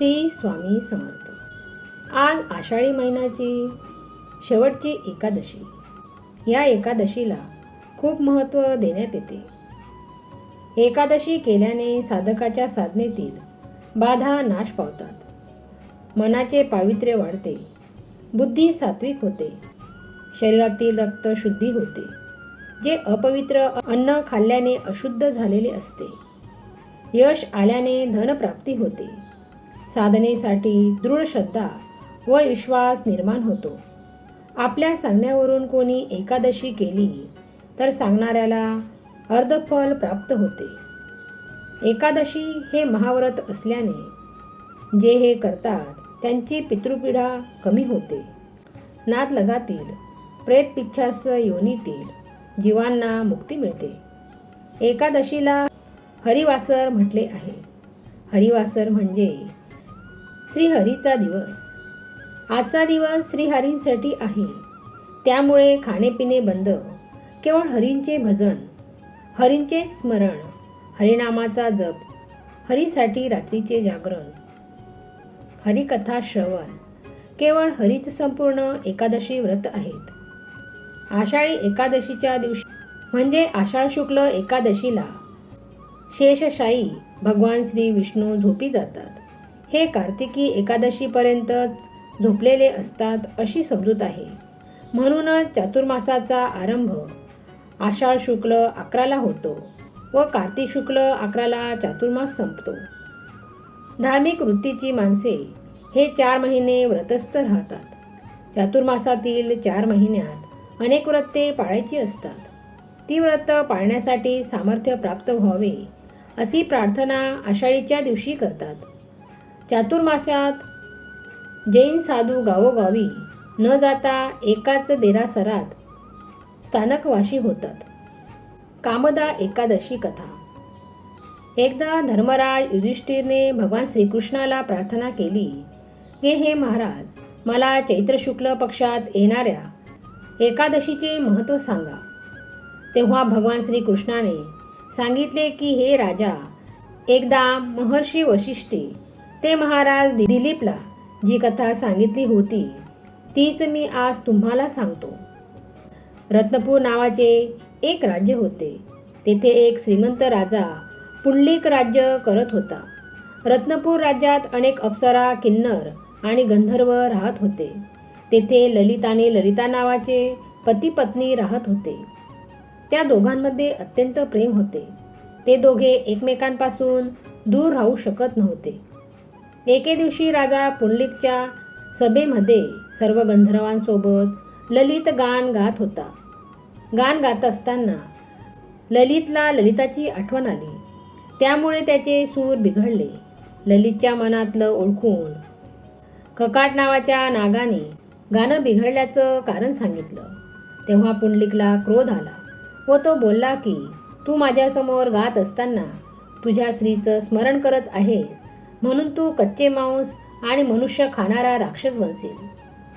श्री स्वामी समर्थ. आज आषाढी महिन्याची शेवटची एकादशी. या एकादशीला खूप महत्त्व देण्यात येते. एकादशी केल्याने साधकाच्या साधनेतील बाधा नाश पावतात. मनाचे पावित्र्य वाढते. बुद्धी सात्विक होते. शरीरातील रक्त शुद्धी होते. जे अपवित्र अन्न खाल्ल्याने अशुद्ध झालेले असते. यश आल्याने धनप्राप्ती होते. साधनेसाठी दृढ श्रद्धा व विश्वास निर्माण होतो. आपल्या सांगण्यावरून कोणी एकादशी केली तर सांगणाऱ्याला अर्धफल प्राप्त होते. एकादशी हे महाव्रत असल्याने जे हे करतात त्यांची पितृपिढा कमी होते. नाद लगातील प्रेत पिच्छास योनीतील जीवांना मुक्ती मिळते. एकादशीला हरिवासर म्हटले आहे. हरिवासर म्हणजे श्रीहरीचा दिवस. आजचा दिवस श्रीहरींसाठी आहे. त्यामुळे खाणेपिणे बंद. केवळ हरींचे भजन हरींचे स्मरण हरिनामाचा जप हरीसाठी रात्रीचे जागरण. हरिकथा श्रवण. केवळ हरीच संपूर्ण एकादशी व्रत आहेत. आषाढी एकादशीच्या दिवशी म्हणजे आषाढ शुक्ल एकादशीला शेषशाही भगवान श्री विष्णू झोपी जातात. हे कार्तिकी एकादशीपर्यंतच झोपलेले असतात अशी समजूत आहे. म्हणूनच चातुर्मासाचा आरंभ आषाढ शुक्ल अकराला होतो व कार्तिक शुक्ल अकराला चातुर्मास संपतो. धार्मिक वृत्तीची माणसे हे चार महिने व्रतस्थ राहतात. चातुर्मासातील चार महिन्यात अनेक व्रते पाळायची असतात. ती व्रत पाळण्यासाठी सामर्थ्य प्राप्त व्हावे अशी प्रार्थना आषाढीच्या दिवशी करतात. चातुर्मासात जैन साधू गावोगावी न जाता एकाच देरासरात स्थानकवाशी होतात. कामदा एकादशी कथा. एकदा धर्मराज युधिष्ठिरने भगवान श्रीकृष्णाला प्रार्थना केली की हे महाराज मला चैत्र शुक्ल पक्षात येणाऱ्या एकादशीचे महत्त्व सांगा. तेव्हा भगवान श्रीकृष्णाने सांगितले की हे राजा एकदा महर्षी वशिष्ठी ते महाराज दिलीपला जी कथा सांगितली होती तीच मी आज तुम्हाला सांगतो. रत्नपूर नावाचे एक राज्य होते. तेथे एक श्रीमंत राजा पुंडलिक राज्य करत होता. रत्नपूर राज्यात अनेक अप्सरा किन्नर आणि गंधर्व राहत होते. तेथे ललित आणि ललिता नावाचे पती पत्नी राहत होते. त्या दोघांमध्ये अत्यंत प्रेम होते. ते दोघे एकमेकांपासून दूर राहू शकत नव्हते. एके दिवशी राजा पुंडलिकच्या सभेमध्ये सर्व गंधर्वांसोबत ललित गान गात होता. गान गात असताना ललितला ललिताची आठवण आली. त्यामुळे त्याचे सूर बिघडले. ललितच्या मनातलं ओळखून ककाट नावाच्या नागाने गाणं बिघडल्याचं कारण सांगितलं. तेव्हा पुंडलिकला क्रोध आला व तो बोलला की तू माझ्यासमोर गात असताना तुझ्या स्त्रीचं स्मरण करत आहेस. म्हणून तू कच्चे मांस आणि मनुष्य खाणारा राक्षस बनशील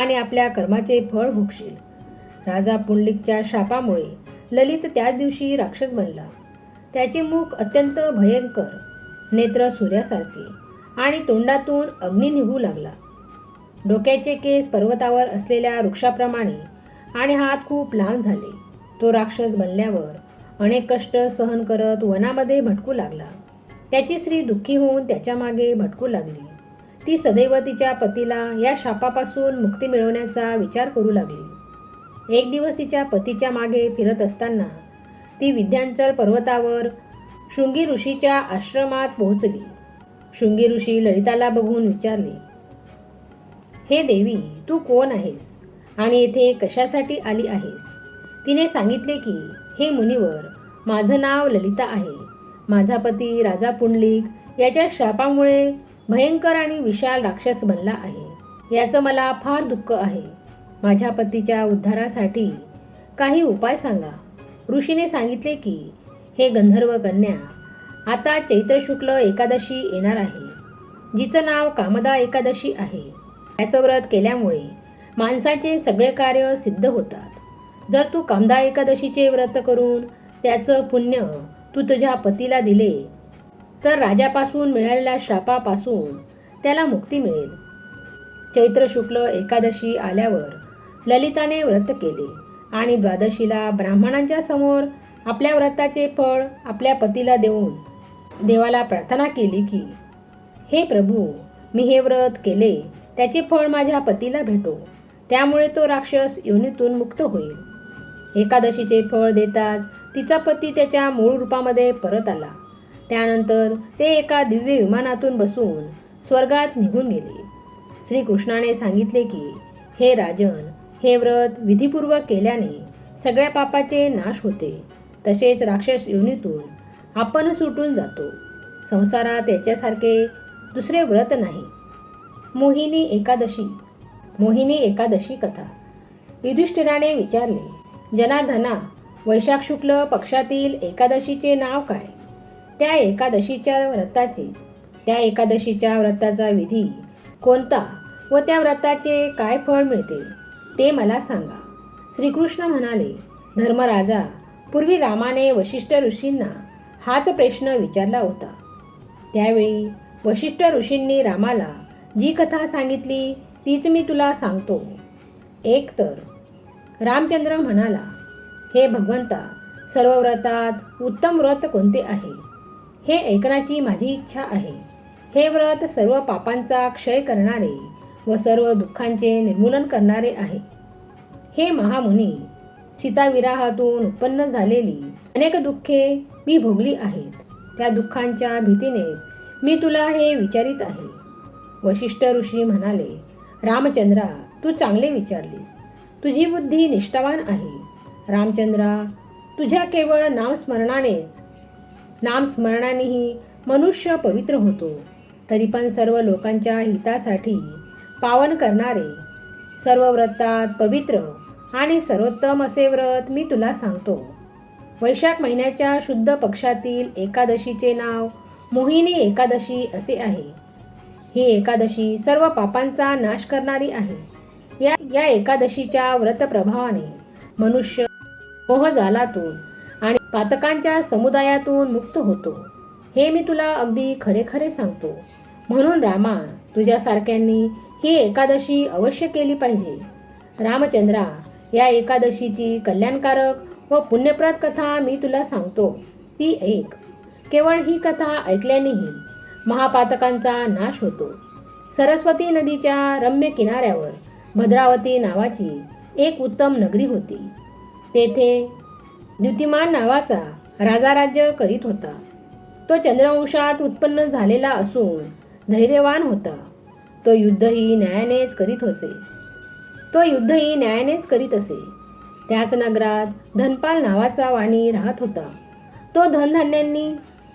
आणि आपल्या कर्माचे फळ भोगशील. राजा पुंडलिकच्या शापामुळे ललित त्याच दिवशी राक्षस बनला. त्याचे मुख अत्यंत भयंकर नेत्र सूर्यासारखे आणि तोंडातून अग्नी निघू लागला. डोक्याचे केस पर्वतावर असलेल्या वृक्षाप्रमाणे आणि हात खूप लांब झाले. तो राक्षस बनल्यावर अनेक कष्ट सहन करत वनामध्ये भटकू लागला. त्याची स्त्री दुःखी होऊन त्याच्यामागे भटकू लागली. ती सदैव तिच्या पतीला या शापापासून मुक्ती मिळवण्याचा विचार करू लागली. एक दिवस तिच्या पतीच्या मागे फिरत असताना ती विद्यांचल पर्वतावर शृंगी ऋषीच्या आश्रमात पोहोचली. शृंगी ऋषी ललिताला बघून विचारले हे देवी तू कोण आहेस आणि येथे कशासाठी आली आहेस? तिने सांगितले की हे मुनिवर माझं नाव ललिता आहे. माझा पती राजा पुंडलिक याच्या शापामुळे भयंकर आणि विशाल राक्षस बनला आहे. याचं मला फार दुःख आहे. माझ्या पतीच्या उद्धारासाठी काही उपाय सांगा. ऋषीने सांगितले की हे गंधर्व कन्या आता चैत्र शुक्ल एकादशी येणार आहे. जिचं नाव कामदा एकादशी आहे. याचं व्रत केल्यामुळे माणसाचे सगळे कार्य सिद्ध होतात. जर तू कामदा एकादशीचे व्रत करून त्याचं पुण्य तू तुझ्या पतीला दिले. तर राजापासून मिळालेल्या शापापासून त्याला मुक्ती मिळेल. चैत्र शुक्ल एकादशी आल्यावर ललिताने व्रत केले आणि द्वादशीला ब्राह्मणांच्या समोर आपल्या व्रताचे फळ आपल्या पतीला देऊन देवाला प्रार्थना केली की हे प्रभू मी हे व्रत केले त्याचे फळ माझ्या पतीला भेटो. त्यामुळे तो राक्षस योनीतून मुक्त होईल. एकादशीचे फळ देताच तिचा पती त्याच्या मूळ रूपामध्ये परत आला. त्यानंतर ते एका दिव्य विमानातून बसून स्वर्गात निघून गेले. श्रीकृष्णाने सांगितले की हे राजन हे व्रत विधीपूर्वक केल्याने सगळ्या पापाचे नाश होते. तसेच राक्षस योनीतून आपण सुटून जातो. संसारात याच्यासारखे दुसरे व्रत नाही. मोहिनी एकादशी मोहिनी एकादशी कथा. युधिष्ठिराने विचारले जनार्दना वैशाख शुक्ल पक्षातील एकादशीचे नाव काय? त्या एकादशीच्या व्रताचे त्या एकादशीच्या व्रताचा विधी कोणता व त्या व्रताचे काय फळ मिळते ते मला सांगा. श्रीकृष्ण म्हणाले धर्मराजा पूर्वी रामाने वशिष्ठ ऋषींना हाच प्रश्न विचारला होता. त्यावेळी वशिष्ठ ऋषींनी रामाला जी कथा सांगितली तीच मी तुला सांगतो. एक तर रामचंद्र म्हणाला हे भगवंता सर्व व्रतात उत्तम व्रत कोणते आहे? हे ऐकण्याची माझी इच्छा आहे. हे व्रत सर्व पापांचा क्षय करणारे व सर्व दुःखांचे निर्मूलन करणारे आहे. हे महामुनी सीताविराहातून उत्पन्न झालेली अनेक दुःखे मी भोगली आहेत. त्या दुःखांच्या भीतीने मी तुला हे विचारित आहे. वशिष्ठ ऋषी म्हणाले रामचंद्रा तू चांगले विचारलीस. तुझी बुद्धी निष्ठावान आहे. रामचंद्रा तुझ्या केवळ नामस्मरणानेच. नामस्मरणानेही मनुष्य पवित्र होतो. तरी पण सर्व लोकांच्या हितासाठी पावन करणारे सर्व व्रतात पवित्र आणि सर्वोत्तम असे व्रत मी तुला सांगतो. वैशाख महिन्याच्या शुद्ध पक्षातील एकादशीचे नाव मोहिनी एकादशी असे आहे. ही एकादशी सर्व पापांचा नाश करणारी आहे. या या एकादशीच्या व्रतप्रभावाने मनुष्य मोह जालातून आणि पातकांच्या समुदायातून मुक्त होतो. हे मी तुला अगदी खरे खरे सांगतो. म्हणून रामा तुझ्यासारख्यांनी ही एकादशी अवश्य केली पाहिजे. रामचंद्रा या एकादशीची कल्याणकारक व पुण्यप्रद कथा मी तुला सांगतो. ती एक. केवळ ही कथा ऐकल्यानेही महापातकांचा नाश होतो. सरस्वती नदीच्या रम्य किनाऱ्यावर भद्रावती नावाची एक उत्तम नगरी होती. तेथे द्युतिमान नावाचा राजा राज्य करीत होता. तो चंद्रवंशात उत्पन्न झालेला असून धैर्यवान होता. तो युद्धही न्यायानेच करीत असे. तो युद्धही न्यायानेच करीत असे. त्याच नगरात धनपाल नावाचा वाणी राहत होता. तो धनधान्यांनी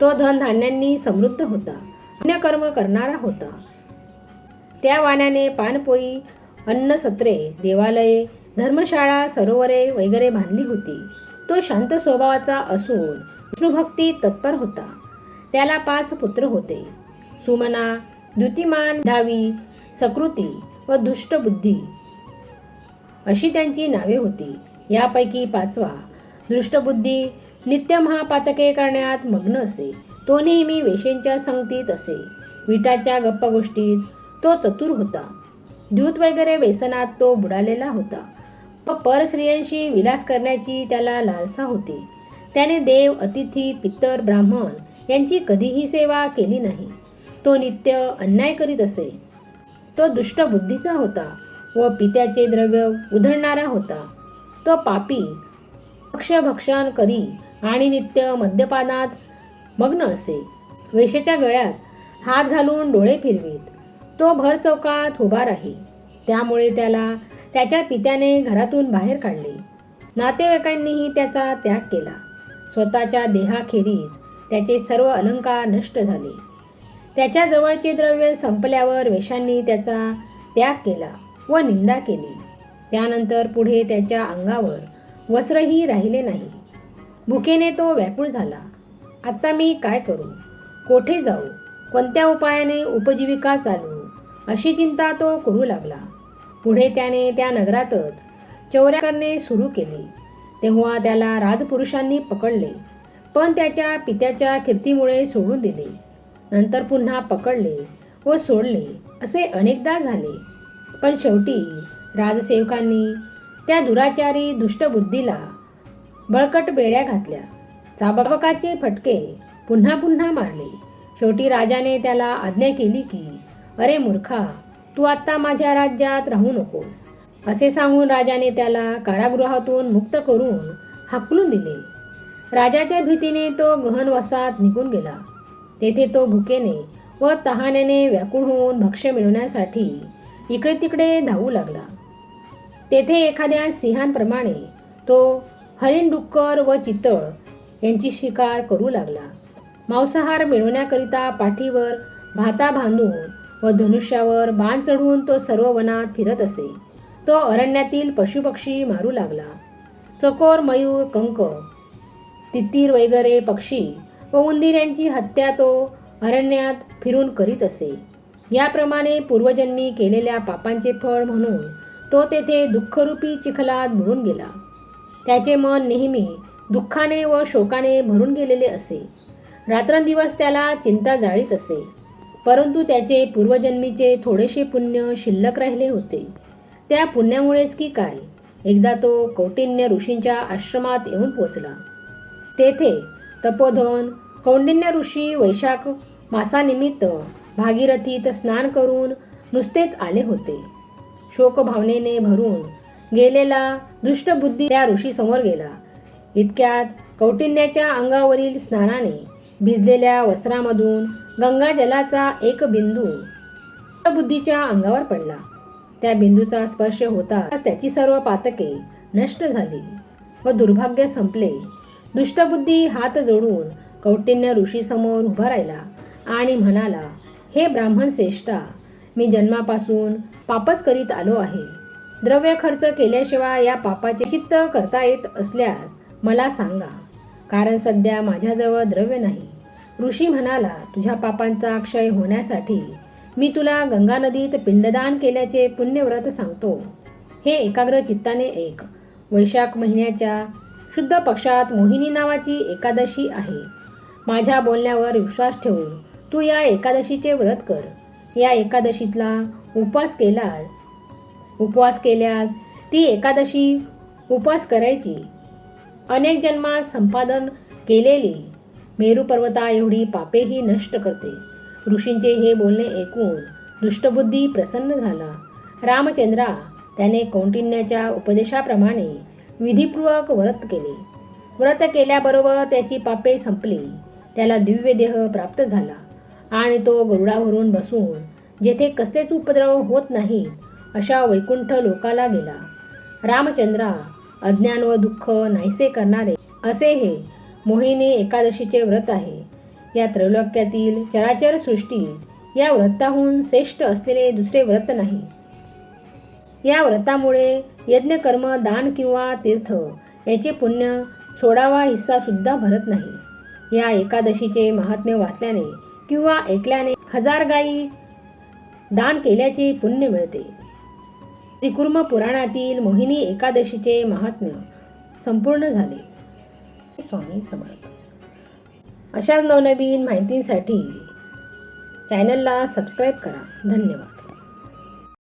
तो धनधान्यांनी समृद्ध होता. पुण्यकर्म करणारा होता. त्या वाण्याने पानपोई अन्नसत्रे देवालये धर्मशाळा सरोवरे वगैरे बांधली होती. तो शांत स्वभावाचा असून विष्णुभक्ती तत्पर होता. त्याला पाच पुत्र होते. सुमना द्युतिमान धावी सकृती व दुष्टबुद्धी अशी त्यांची नावे होती. यापैकी पाचवा दृष्टबुद्धी नित्य महापातके करण्यात मग्न असे. तो नेहमी वेशेंच्या संगतीत असे. विटाच्या गप्पा गोष्टीत तो चतुर होता. द्यूत वगैरे व्यसनात तो बुडालेला होता. व परस्त्रियांशी विलास करण्याची त्याला लालसा होती. त्याने देव अतिथी पितर ब्राह्मण यांची कधीही सेवा केली नाही. तो नित्य अन्याय करीत असे. तो दुष्ट बुद्धीचा होता व पित्याचे द्रव्य उधळणारा होता. तो पापी भक्षभक्षण करी आणि नित्य मद्यपानात मग्न असे. वेशेच्या गळ्यात हात घालून डोळे फिरवीत. तो भर चौकात उभा राही. त्यामुळे त्याला त्याच्या पित्याने घरातून बाहेर काढले. नातेवाईकांनीही त्याचा त्याग केला. स्वतःच्या देहाखेरीज त्याचे सर्व अलंकार नष्ट झाले. त्याच्या जवळचे द्रव्य संपल्यावर वेशांनी त्याचा त्याग केला व निंदा केली. त्यानंतर पुढे त्याच्या अंगावर वस्त्रही राहिले नाही. भुकेने तो व्याकुळ झाला. आत्ता मी काय करू? कोठे जाऊ? कोणत्या उपायाने उपजीविका चालू? अशी चिंता तो करू लागला. पुढे त्याने त्या नगरातच चौऱ्या करणे सुरू केले. तेव्हा त्याला राजपुरुषांनी पकडले पण त्याच्या पित्याच्या कीर्तीमुळे सोडून दिले. नंतर पुन्हा पकडले व सोडले असे अनेकदा झाले. पण शेवटी राजसेवकांनी त्या दुराचारी दुष्टबुद्धीला बळकट बेड्या घातल्या. चाबकाचे फटके पुन्हा पुन्हा मारले. शेवटी राजाने त्याला आज्ञा केली की अरे मूर्खा तू आत्ता माझ्या राज्यात राहू नकोस. असे सांगून राजाने त्याला कारागृहातून मुक्त करून हाकलून दिले. राजाच्या भीतीने तो गहन वसात निघून गेला. तेथे तो भुकेने व तहानेने व्याकुळ होऊन भक्ष्य मिळवण्यासाठी इकडे तिकडे धावू लागला. तेथे एखाद्या सिंहांप्रमाणे तो हरिण डुक्कर व चितळ यांची शिकार करू लागला. मांसाहार मिळवण्याकरिता पाठीवर भाता बांधून व धनुष्यावर बाण चढवून तो सर्व वनात फिरत असे. तो अरण्यातील पशुपक्षी मारू लागला. चकोर मयूर कंक तित्तीर वगैरे पक्षी व उंदीर यांची हत्या तो अरण्यात फिरून करीत असे. याप्रमाणे पूर्वजन्मी केलेल्या पापांचे फळ म्हणून तो तेथे दुःखरूपी चिखलात बुडून गेला. त्याचे मन नेहमी दुःखाने व शोकाने भरून गेलेले असे. रात्रंदिवस त्याला चिंता जाळीत असे. परंतु त्याचे पूर्वजन्मीचे थोडेसे पुण्य शिल्लक राहिले होते. त्या पुण्यामुळेच की काय? एकदा तो कौटिन्य ऋषींच्या आश्रमात येऊन पोचला. तेथे तपोधन कौंडिन्य ऋषी वैशाख मासानिमित्त भागीरथीत स्नान करून नुसतेच आले होते. शोकभावनेने भरून गेलेला दुष्टबुद्धी त्या ऋषीसमोर गेला. इतक्यात कौटिन्याच्या अंगावरील स्नानाने भिजलेल्या वस्त्रामधून गंगाजलाचा एक बिंदू. बुद्धीच्या अंगावर पडला. त्या बिंदूचा स्पर्श होता. त्याची सर्व पातके नष्ट झाली व दुर्भाग्य संपले. दुष्टबुद्धी हात जोडून कौटिन्य ऋषीसमोर उभा राहिला आणि म्हणाला हे ब्राह्मण श्रेष्ठा मी जन्मापासून पापच करीत आलो आहे. द्रव्य खर्च केल्याशिवाय या पापाचे चित्त करता येत असल्यास मला सांगा कारण सध्या माझ्याजवळ द्रव्य नाही. ऋषी म्हणाला तुझ्या पापांचा क्षय होण्यासाठी मी तुला गंगा नदीत पिंडदान केल्याचे पुण्यव्रत सांगतो. हे एकाग्र चित्ताने एक. वैशाख महिन्याच्या शुद्ध पक्षात मोहिनी नावाची एकादशी आहे. माझ्या बोलण्यावर विश्वास ठेवून तू या एकादशीचे व्रत कर. या एकादशीतला उपवास केलास उपवास केल्यास ती एकादशी उपवास करायची. अनेक जन्मात संपादन केलेली मेरू पर्वता एवढी पापेही नष्ट करते. ऋषींचे हे बोलणे ऐकून दुष्टबुद्धी प्रसन्न झाला. रामचंद्रा त्याने कौंटिन्याच्या उपदेशाप्रमाणे विधीपूर्वक व्रत केले. व्रत केल्याबरोबर त्याची पापे संपली. त्याला दिव्य देह प्राप्त झाला आणि तो गरुडावरून बसून जेथे कसलेच उपद्रव होत नाही अशा वैकुंठ लोकाला गेला. रामचंद्रा अज्ञान व दुःख नाहीसे करणारे असे हे मोहिनी एकादशीचे व्रत आहे. या त्रैलोक्यातील चराचर सृष्टीत या व्रताहून श्रेष्ठ असलेले दुसरे व्रत नाही. या व्रतामुळे यज्ञकर्म दान किंवा तीर्थ याचे पुण्य सोडावा हिस्सासुद्धा भरत नाही. या एकादशीचे महात्म्य वाचल्याने किंवा ऐकल्याने हजार गायी दान केल्याचे पुण्य मिळते. त्रिकुर्म पुराणातील मोहिनी एकादशीचे महात्म्य संपूर्ण झाले. स्वामी समर्थ. अशाच नवनवीन माहितीसाठी चॅनलला सबस्क्राईब करा. धन्यवाद.